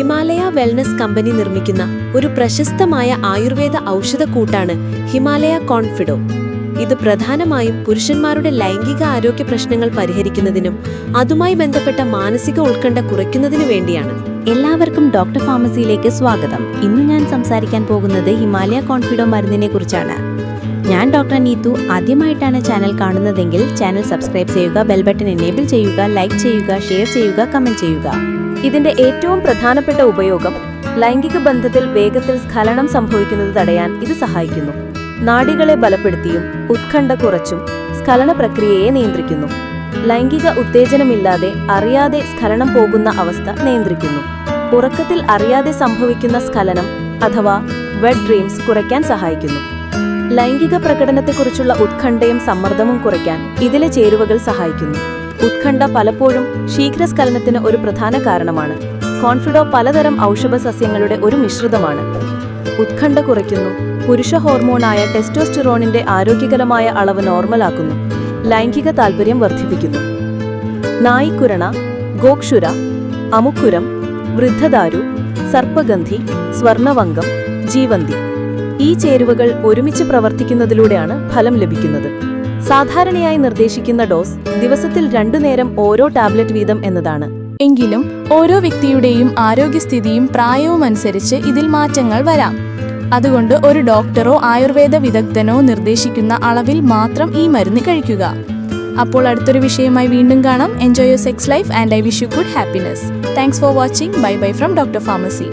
Himalaya wellness company നിർമ്മിക്കുന്ന ഒരു പ്രശസ്തമായ ആയുർവേദ ഔഷധക്കൂട്ടാണ് ഹിമാലയ കോൺഫിഡോ. ഇത് പ്രധാനമായും പുരുഷന്മാരുടെ ലൈംഗിക ആരോഗ്യ പ്രശ്നങ്ങൾ പരിഹരിക്കുന്നതിനും അതുമായി ബന്ധപ്പെട്ട മാനസിക ഉത്കണ്ഠ കുറയ്ക്കുന്നതിനു വേണ്ടിയാണ്. എല്ലാവർക്കും ഡോക്ടർ ഫാർമസിയിലേക്ക് സ്വാഗതം. ഇന്ന് ഞാൻ സംസാരിക്കാൻ പോകുന്നത് ഹിമാലയ കോൺഫിഡോ മരുന്നിനെ കുറിച്ചാണ്. ഞാൻ ഡോക്ടർ നീതു. ആദ്യമായിട്ടാണ് ചാനൽ കാണുന്നതെങ്കിൽ ചാനൽ സബ്സ്ക്രൈബ് ചെയ്യുക ബെൽ ബട്ടൺ എനേബിൾ ചെയ്യുക ലൈക്ക് ചെയ്യുക ഷെയർ ചെയ്യുക കമന്റ് ചെയ്യുക. ഇതിന്റെ ഏറ്റവും പ്രധാനപ്പെട്ട ഉപയോഗം ലൈംഗിക ബന്ധത്തിൽ വേഗത്തിൽ സ്ഖലനം സംഭവിക്കുന്നത് തടയാൻ ഇത് സഹായിക്കുന്നു. നാടികളെ ബലപ്പെടുത്തിയും ഉത്കണ്ഠ കുറച്ചും സ്ഖലന പ്രക്രിയയെ നിയന്ത്രിക്കുന്നു. ലൈംഗിക ഉത്തേജനമില്ലാതെ അറിയാതെ സ്ഖലനം പോകുന്ന അവസ്ഥ നിയന്ത്രിക്കുന്നു. ഉറക്കത്തിൽ അറിയാതെ സംഭവിക്കുന്ന സ്ഖലനം അഥവാ വെഡ് ഡ്രീംസ് കുറയ്ക്കാൻ സഹായിക്കുന്നു. ലൈംഗിക പ്രകടനത്തെക്കുറിച്ചുള്ള ഉത്കണ്ഠയും സമ്മർദ്ദവും കുറയ്ക്കാൻ ഇതിലെ ചേരുവകൾ സഹായിക്കുന്നു. ഉത്കണ്ഠ പലപ്പോഴും ശീഘ്രസ്ഖലനത്തിന് ഒരു പ്രധാന കാരണമാണ്. കോൺഫിഡോ പലതരം ഔഷധ സസ്യങ്ങളുടെ ഒരു മിശ്രിതമാണ്. ഉത്കണ്ഠ കുറയ്ക്കുന്നു പുരുഷ ഹോർമോണായ ടെസ്റ്റോസ്റ്റിറോണിന്റെ ആരോഗ്യകരമായ അളവ് നോർമലാക്കുന്നു ലൈംഗിക താൽപര്യം വർദ്ധിപ്പിക്കുന്നു. നായിക്കുരണ ഗോക്ഷുര അമുക്കുരം വൃദ്ധദാരു സർപ്പഗന്ധി സ്വർണവംഗം ജീവന്തി ഈ ചേരുവകൾ ഒരുമിച്ച് പ്രവർത്തിക്കുന്നതിലൂടെയാണ് ഫലം ലഭിക്കുന്നത്. സാധാരണയായി നിർദ്ദേശിക്കുന്ന ഡോസ് ദിവസത്തിൽ രണ്ടു നേരം ഓരോ ടാബ്ലറ്റ് വീതം എന്നതാണ്. എങ്കിലും ഓരോ വ്യക്തിയുടെയും ആരോഗ്യസ്ഥിതിയും പ്രായവും അനുസരിച്ച് ഇതിൽ മാറ്റങ്ങൾ വരാം. അതുകൊണ്ട് ഒരു ഡോക്ടറോ ആയുർവേദ വിദഗ്ധനോ നിർദ്ദേശിക്കുന്ന അളവിൽ മാത്രം ഈ മരുന്ന് കഴിക്കുക. അപ്പോൾ അടുത്തൊരു വിഷയമായി വീണ്ടും കാണാം. Enjoy your sex life and I wish you good happiness thanks for watching bye bye from doctor pharmacy